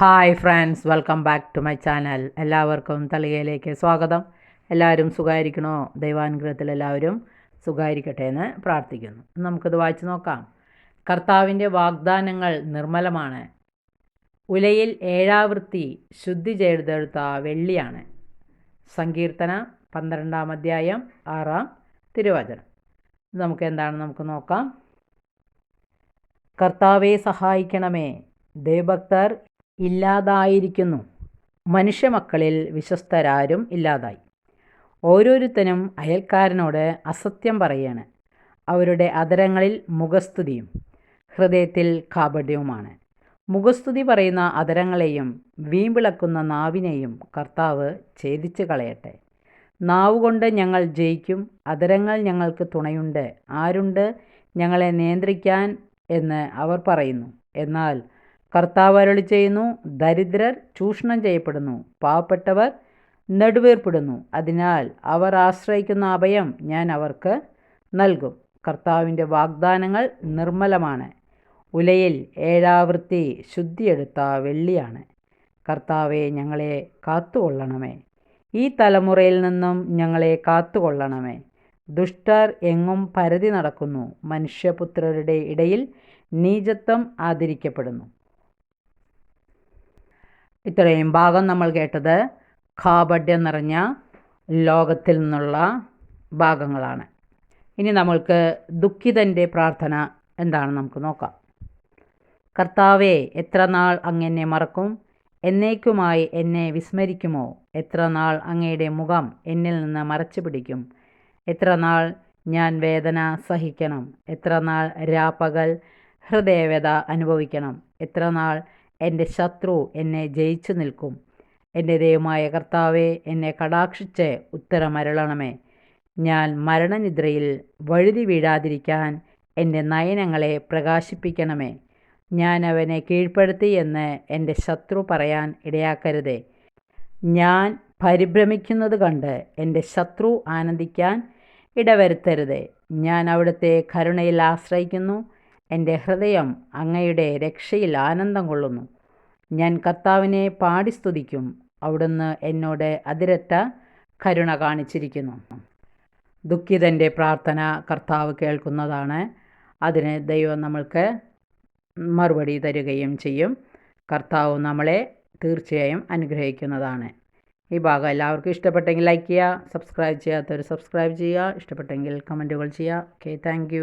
Hi friends welcome back to my channel എല്ലാവർക്കും തളികയിലേക്ക് സ്വാഗതം. എല്ലാവരും സുഖമായിരിക്കണോ ദൈവാനുഗ്രഹത്തിൽ എല്ലാവരും സുഖമായിരിക്കട്ടെ എന്ന് പ്രാർത്ഥിക്കുന്നു. നമുക്കിത് വായിച്ചു നോക്കാം. കർത്താവിന്റെ വാഗ്ദാനങ്ങൾ നിർമ്മലമാണ്. ഉലയിൽ ഏഴാവൃത്തി ശുദ്ധി ചെയ്തെടുത്ത വെള്ളിയാണ്. സങ്കീർത്തന പന്ത്രണ്ടാം അധ്യായം ആറാം തിരുവചനം. നമുക്ക് എന്താണ് നമുക്ക് നോക്കാം. കർത്താവെ സഹായിക്കണമേ. ദേവഭക്തർ ഇല്ലാതായിരിക്കുന്നു. മനുഷ്യമക്കളിൽ വിശ്വസ്തരാരും ഇല്ലാതായി. ഓരോരുത്തനും അയൽക്കാരനോട് അസത്യം പറയാണ്. അവരുടെ അതരങ്ങളിൽ മുഖസ്തുതിയും ഹൃദയത്തിൽ കാപട്യവുമാണ്. മുഖസ്തുതി പറയുന്ന അതരങ്ങളെയും വീമ്പിളക്കുന്ന നാവിനെയും കർത്താവ് ഛേദിച്ച് കളയട്ടെ. നാവുകൊണ്ട് ഞങ്ങൾ ജയിക്കും അതരങ്ങൾ ഞങ്ങൾക്ക് തുണയുണ്ട്. ആരുണ്ട് ഞങ്ങളെ നിയന്ത്രിക്കാൻ എന്ന് അവർ പറയുന്നു. എന്നാൽ കർത്താവ് അരളി ചെയ്യുന്നു ദരിദ്രർ ചൂഷണം ചെയ്യപ്പെടുന്നു പാവപ്പെട്ടവർ നെടുവേർപ്പെടുന്നു. അതിനാൽ അവർ ആശ്രയിക്കുന്ന അഭയം ഞാൻ അവർക്ക് നൽകും. കർത്താവിന്റെ വാഗ്ദാനങ്ങൾ നിർമ്മലമാണ്. ഉലയിൽ ഏഴാവൃത്തി ശുദ്ധിയെടുത്ത വെള്ളിയാണ്. കർത്താവെ ഞങ്ങളെ കാത്തുകൊള്ളണമേ. ഈ തലമുറയിൽ നിന്നും ഞങ്ങളെ കാത്തുകൊള്ളണമേ. ദുഷ്ടർ എങ്ങും പരതി നടക്കുന്നു. മനുഷ്യപുത്രരുടെ ഇടയിൽ നീചത്വം ആദരിക്കപ്പെടുന്നു. ഇത്രയും ഭാഗം നമ്മൾ കേട്ടത് കാപഡ്യം നിറഞ്ഞ ലോകത്തിൽ നിന്നുള്ള ഭാഗങ്ങളാണ്. ഇനി നമ്മൾക്ക് ദുഃഖിതന്റെ പ്രാർത്ഥന എന്താണെന്ന് നമുക്ക് നോക്കാം. കർത്താവെ എത്ര നാൾ അങ്ങെന്നെ മറക്കും? എന്നേക്കുമായി എന്നെ വിസ്മരിക്കുമോ? എത്ര നാൾ അങ്ങയുടെ മുഖം എന്നിൽ നിന്ന് മറച്ചു പിടിക്കും? എത്ര നാൾ ഞാൻ വേദന സഹിക്കണം? എത്ര നാൾ രാപ്പകൽ ഹൃദയവേദ അനുഭവിക്കണം? എത്ര നാൾ എന്റെ ശത്രു എന്നെ ജയിച്ചു നിൽക്കും. എന്റെ ദൈവമായ കർത്താവെ എന്നെ കടാക്ഷിച്ച് ഉത്തരമരളണമേ. ഞാൻ മരണനിദ്രയിൽ വഴുതി വീഴാതിരിക്കാൻ എന്റെ നയനങ്ങളെ പ്രകാശിപ്പിക്കണമേ. ഞാൻ അവനെ കീഴ്പ്പെടുത്തി എന്ന് എന്റെ ശത്രു പറയാൻ ഇടയാക്കരുതേ. ഞാൻ പരിഭ്രമിക്കുന്നത് കണ്ട് എന്റെ ശത്രു ആനന്ദിക്കാൻ ഇടവരുത്തരുതേ. ഞാൻ അവിടുത്തെ കരുണയിൽ ആശ്രയിക്കുന്നു. എന്റെ ഹൃദയം അങ്ങയുടെ രക്ഷയിൽ ആനന്ദം കൊള്ളുന്നു. ഞാൻ കർത്താവിനെ പാടി സ്തുതിക്കും. അവിടുന്ന് എന്നോട് അതിരറ്റ കരുണ കാണിച്ചിരിക്കുന്നു. ദുഃഖിതന്റെ പ്രാർത്ഥന കർത്താവ് കേൾക്കുന്നതാണ്. അതിന് ദൈവം നമ്മൾക്ക് മറുപടി തരികയും ചെയ്യും. കർത്താവ് നമ്മളെ തീർച്ചയായും അനുഗ്രഹിക്കുന്നതാണ്. ഈ ഭാഗം എല്ലാവർക്കും ഇഷ്ടപ്പെട്ടെങ്കിൽ ലൈക്ക് ചെയ്യുക സബ്സ്ക്രൈബ് ചെയ്യാത്തവർ സബ്സ്ക്രൈബ് ചെയ്യുക ഇഷ്ടപ്പെട്ടെങ്കിൽ കമന്റുകൾ ചെയ്യുക. Okay thank